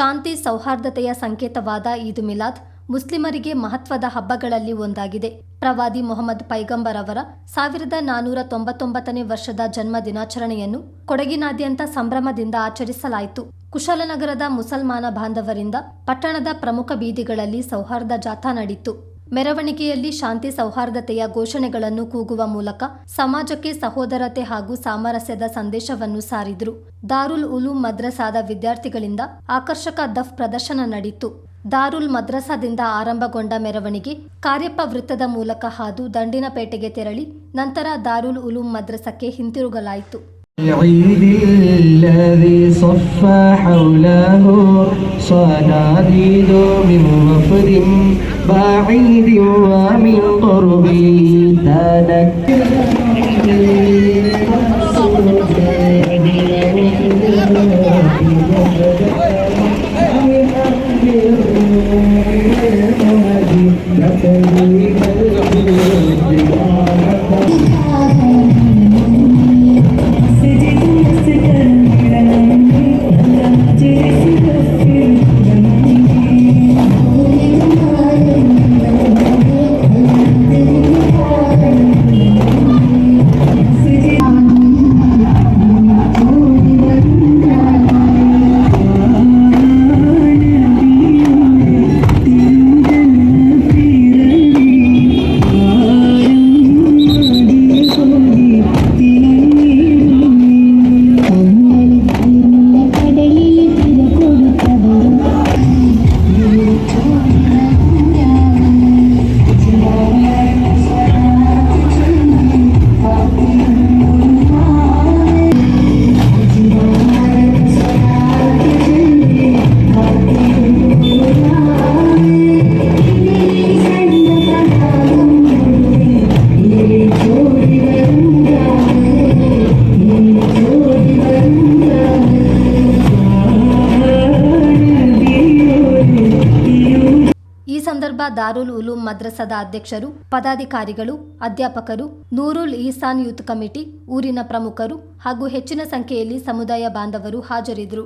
ಶಾಂತಿ ಸೌಹಾರ್ದತೆಯ ಸಂಕೇತವಾದ ಈದ್ ಮಿಲಾದ್ ಮುಸ್ಲಿಮರಿಗೆ ಮಹತ್ವದ ಹಬ್ಬಗಳಲ್ಲಿ ಒಂದಾಗಿದೆ. ಪ್ರವಾದಿ ಮೊಹಮ್ಮದ್ ಪೈಗಂಬರ್ ಅವರ ಸಾವಿರದ ನಾನೂರ ತೊಂಬತ್ತೊಂಬತ್ತನೇ ವರ್ಷದ ಜನ್ಮ ದಿನಾಚರಣೆಯನ್ನು ಕೊಡಗಿನಾದ್ಯಂತ ಸಂಭ್ರಮದಿಂದ ಆಚರಿಸಲಾಯಿತು. ಕುಶಾಲನಗರದ ಮುಸಲ್ಮಾನ ಬಾಂಧವರಿಂದ ಪಟ್ಟಣದ ಪ್ರಮುಖ ಬೀದಿಗಳಲ್ಲಿ ಸೌಹಾರ್ದ ಜಾಥಾ ನಡೆಯಿತು. ಮೆರವಣಿಗೆಯಲ್ಲಿ ಶಾಂತಿ ಸೌಹಾರ್ದತೆಯ ಘೋಷಣೆಗಳನ್ನು ಕೂಗುವ ಮೂಲಕ ಸಮಾಜಕ್ಕೆ ಸಹೋದರತೆ ಹಾಗೂ ಸಾಮರಸ್ಯದ ಸಂದೇಶವನ್ನು ಸಾರಿದ್ರು. ದಾರುಲ್ ಉಲೂಂ ಮದ್ರಸಾದ ವಿದ್ಯಾರ್ಥಿಗಳಿಂದ ಆಕರ್ಷಕ ದಫ್ ಪ್ರದರ್ಶನ ನಡೆಯಿತು ದಾರುಲ್ ಮದ್ರಸಾದಿಂದ ಆರಂಭಗೊಂಡ ಮೆರವಣಿಗೆ ಕಾರ್ಯಪ್ಪ ವೃತ್ತದ ಮೂಲಕ ಹಾದು ದಂಡಿನಪೇಟೆಗೆ ತೆರಳಿ ನಂತರ ದಾರುಲ್ ಉಲೂಂ ಮದ್ರಸಕ್ಕೆ ಹಿಂತಿರುಗಲಾಯಿತು. عيد الذي صفى حوله صناديد من وفد بعيد ومن قرب تنكر Thank you. ಸಂದರ್ಭ ದಾರುಲ್ ಉಲೂಮ್ ಮದ್ರಸದ ಅಧ್ಯಕ್ಷರು, ಪದಾಧಿಕಾರಿಗಳು, ಅಧ್ಯಾಪಕರು, ನೂರುಲ್ ಈಸಾನ್ ಯೂತ್ ಕಮಿಟಿ, ಊರಿನ ಪ್ರಮುಖರು ಹಾಗೂ ಹೆಚ್ಚಿನ ಸಂಖ್ಯೆಯಲ್ಲಿ ಸಮುದಾಯ ಬಾಂಧವರು ಹಾಜರಿದ್ದರು.